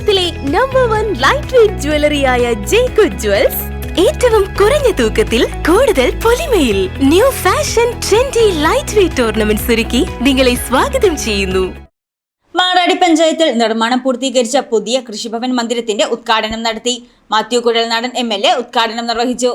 കേരളത്തിലെ number one light weight ജ്വല്ലറിയായ ജേക്കു jewels ഏറ്റവും കുറഞ്ഞ തൂക്കത്തിൽ കൂടുതൽ പൊലിമയിൽ new fashion trendy light weight ornaments ഒരുക്കി നിങ്ങളെ സ്വാഗതം ചെയ്യുന്നു. മാറാടി പഞ്ചായത്തിൽ നിർമ്മാണം പൂർത്തീകരിച്ച പുതിയ കൃഷിഭവൻ മന്ദിരത്തിന്റെ ഉദ്ഘാടനം നടത്തി. Mathew Kuzhalnadan M L A ഉദ്ഘാടനം നിർവഹിച്ചു.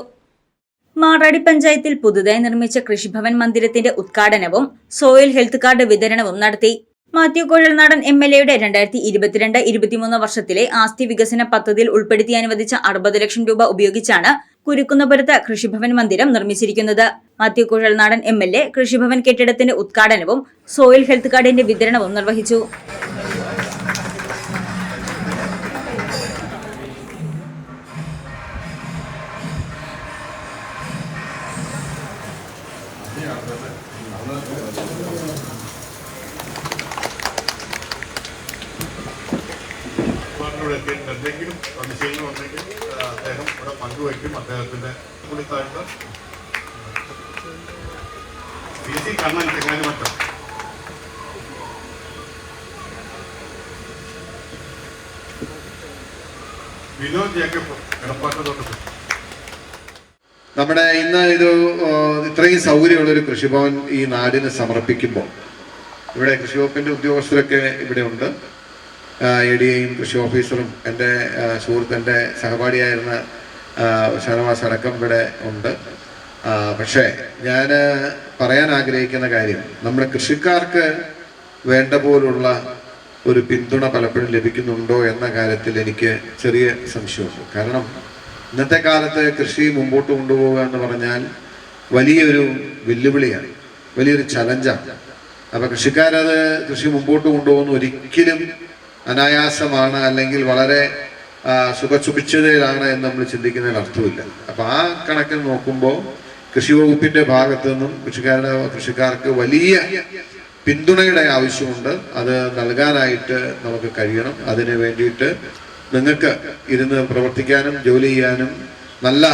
മാറാടി പഞ്ചായത്തിൽ പുതുതായി നിർമ്മിച്ച കൃഷിഭവൻ മന്ദിരത്തിന്റെ ഉദ്ഘാടനവും സോയിൽ ഹെൽത്ത് കാർഡ് വിതരണവും നടത്തി. മാത്യു കുഴൽനാടൻ എം എൽ എയുടെ രണ്ടായിരത്തി ഇരുപത്തിരണ്ട് ഇരുപത്തിമൂന്ന് വർഷത്തിലെ ആസ്തി വികസന പദ്ധതിയിൽ ഉൾപ്പെടുത്തി അനുവദിച്ച അറുപത് ലക്ഷം രൂപ ഉപയോഗിച്ചാണ് കുരുക്കുന്നപുരത്ത് കൃഷിഭവൻ മന്ദിരം നിർമ്മിച്ചിരിക്കുന്നത്. Mathew Kuzhalnadan M L A Krishibhavan കെട്ടിടത്തിന്റെ ഉദ്ഘാടനവും സോയിൽ ഹെൽത്ത് കാർഡിന്റെ വിതരണവും നിർവഹിച്ചു. ഇവിടെ എന്തെങ്കിലും സംശയങ്ങൾ ഉണ്ടെങ്കിൽ അദ്ദേഹം ഇവിടെ പങ്കുവയ്ക്കും. അദ്ദേഹത്തിന്റെ പുള്ളിത്താഴ്ത്ത പി. സി. കണ്ണൻ തെങ്ങാനുമറ്റം വിനോദ് ജേക്കബ് എടപ്പാട്ടതോട്ട് നമ്മുടെ ഇന്ന് ഇത് ഇത്രയും സൗകര്യമുള്ളൊരു കൃഷിഭവൻ ഈ നാടിന് സമർപ്പിക്കുമ്പോൾ. ഇവിടെ കൃഷി വകുപ്പിന്റെ ഉദ്യോഗസ്ഥരൊക്കെ ഇവിടെ ഉണ്ട്. എ ഡി എയും കൃഷി ഓഫീസറും എന്റെ സുഹൃത്തിന്റെ സുഹൃത്ത് സഹപാഠിയായിരുന്ന ഷാനവാസ് അടക്കം ഇവിടെ ഉണ്ട്. പക്ഷേ ഞാൻ പറയാൻ ആഗ്രഹിക്കുന്ന കാര്യം നമ്മുടെ കൃഷിക്കാർക്ക് വേണ്ട പോലുള്ള ഒരു പിന്തുണ പലപ്പോഴും ലഭിക്കുന്നുണ്ടോ എന്ന കാര്യത്തിൽ എനിക്ക് ചെറിയ സംശയമുണ്ട്. കാരണം ഇന്നത്തെ കാലത്ത് കൃഷി മുമ്പോട്ട് കൊണ്ടുപോകുക എന്ന് പറഞ്ഞാൽ വലിയൊരു വെല്ലുവിളിയാണ് വലിയൊരു ചലഞ്ചാണ്. അപ്പം കൃഷിക്കാരത് കൃഷി മുമ്പോട്ട് കൊണ്ടുപോകുന്ന ഒരിക്കലും അനായാസമാണ് അല്ലെങ്കിൽ വളരെ സുഖസുഭിക്ഷതയിലാണ് എന്ന് നമ്മൾ ചിന്തിക്കുന്നതിൽ അർത്ഥമില്ല. അപ്പം ആ കണക്കിൽ നോക്കുമ്പോൾ കൃഷി വകുപ്പിന്റെ ഭാഗത്തു നിന്നും കൃഷിക്കാരുടെ കൃഷിക്കാർക്ക് വലിയ പിന്തുണയുടെ ആവശ്യമുണ്ട്. അത് നൽകാനായിട്ട് നമുക്ക് കഴിയണം. അതിന് വേണ്ടിയിട്ട് നിങ്ങൾക്ക് ഇരുന്ന് പ്രവർത്തിക്കാനും ജോലി ചെയ്യാനും നല്ല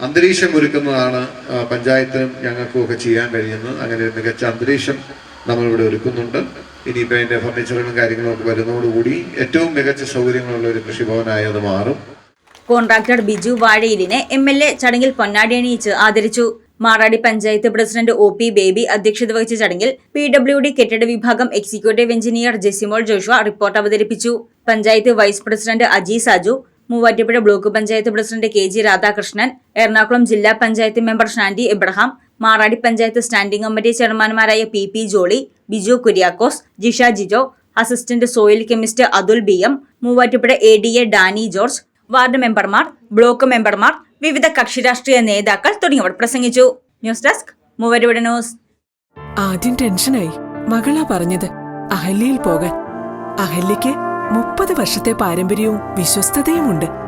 അന്തരീക്ഷം ഒരുക്കുന്നതാണ് പഞ്ചായത്തിനും ഞങ്ങൾക്കും ഒക്കെ ചെയ്യാൻ കഴിയുന്നത്. അങ്ങനെ ഒരു മികച്ച അന്തരീക്ഷം നമ്മളിവിടെ ഒരുക്കുന്നുണ്ട്. ഇനിയിപ്പോൾ അതിന്റെ ഫർണിച്ചറുകളും കാര്യങ്ങളും ഒക്കെ വരുന്നതോടുകൂടി ഏറ്റവും മികച്ച സൗകര്യങ്ങളുള്ള ഒരു കൃഷിഭവനായി അത് മാറും. കോൺട്രാക്ടർ ബിജു വാഴയിലിനെ എം എൽ എ ചടങ്ങിൽ പൊന്നാടി അണിയിച്ച് ആദരിച്ചു. Maradi panchayat president O P Baby അധ്യക്ഷത വഹിച്ച ചടങ്ങിൽ പി ഡബ്ല്യു ഡി കെട്ടിട വിഭാഗം executive engineer Jesimol Joshua report അവതരിപ്പിച്ചു. Panchayat vice president Aji Saju Muvattupuzha block panchayat president K G Radhakrishnan Ernakulam ജില്ലാ panchayat member Shandy Abraham Maradi panchayat standing committee ചെയർമാൻമാരായ P P Jolly Biju Kuriakose Jisha Jijo assistant soil chemist Athul B M Muvattupuzha A D A Dani George ward മെമ്പർമാർ block മെമ്പർമാർ വിവിധ കക്ഷി രാഷ്ട്രീയ നേതാക്കൾ തുടങ്ങിയവർ പ്രസംഗിച്ചു. News desk Muvattupuzha news. ആദ്യം ടെൻഷനായി. മകളാ പറഞ്ഞത് അഹല്യയിൽ പോകാൻ. അഹല്യയ്ക്ക് മുപ്പത് വർഷത്തെ പാരമ്പര്യവും വിശ്വസ്തതയുമുണ്ട്.